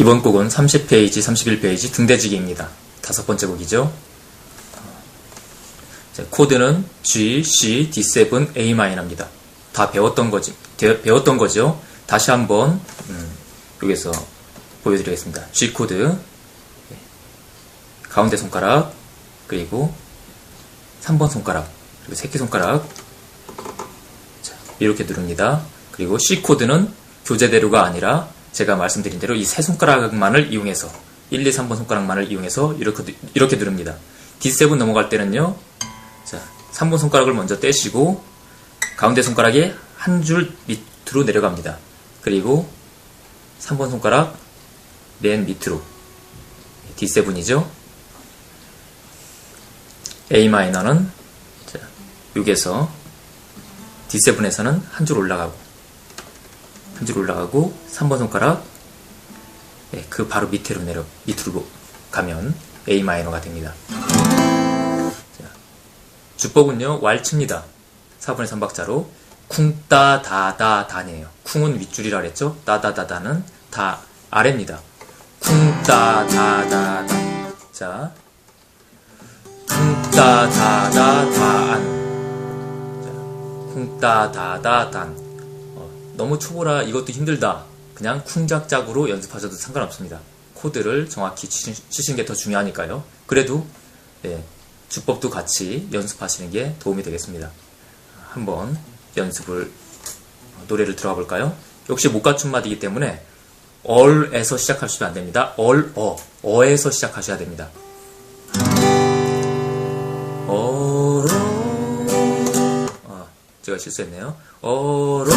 이번 곡은 30페이지, 31페이지 등대지기입니다. 다섯 번째 곡이죠. 자, 코드는 G, C, D7, A 마이너입니다. 다 배웠던 거지, 대- 배웠던 거죠. 다시 한번 음, 여기서 보여드리겠습니다. G 코드 네. 가운데 손가락 그리고 3번 손가락 그리고 새끼 손가락 자, 이렇게 누릅니다. 그리고 C 코드는 교재대로가 아니라 제가 말씀드린 대로 이 세 손가락만을 이용해서 1, 2, 3번 손가락만을 이용해서 이렇게, 이렇게 누릅니다. D7 넘어갈 때는요. 자, 3번 손가락을 먼저 떼시고 가운데 손가락이 한줄 밑으로 내려갑니다. 그리고 3번 손가락 맨 밑으로 D7이죠. A 마이너는 자, 6에서 D7에서는 한 줄 올라가고 한 줄 올라가고 3번 손가락 네, 그 바로 밑으로 내려 밑으로 가면 A 마이너가 됩니다. 자, 주법은요 왈츠입니다. 4분의 3박자로 쿵따 다다 다네요. 쿵은 윗줄이라 그랬죠? 따다다다는 다 아래입니다. 쿵따 다다다 자 쿵따 다다 다안 쿵따 다다단 어, 너무 초보라 이것도 힘들다. 그냥 쿵작작으로 연습하셔도 상관없습니다. 코드를 정확히 치시- 치시는 게 더 중요하니까요. 그래도 네, 주법도 같이 연습하시는 게 도움이 되겠습니다. 한번 연습을 어, 노래를 들어가 볼까요? 역시 못 갖춘 마디이기 때문에 얼에서 시작하시면 안 됩니다. 얼, 어, 어에서 시작하셔야 됩니다 제가 실수했네요. 어로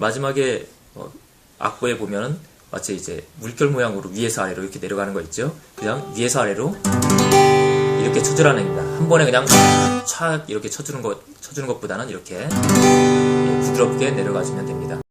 마지막에 어, 악보에 보면 마치 이제 물결 모양으로 위에서 아래로 이렇게 내려가는 거 있죠? 그냥 위에서 아래로 이렇게 쳐주라는 겁니다. 한 번에 그냥 촥 이렇게 쳐주는 것 쳐주는 것보다는 이렇게 예, 부드럽게 내려가주면 됩니다.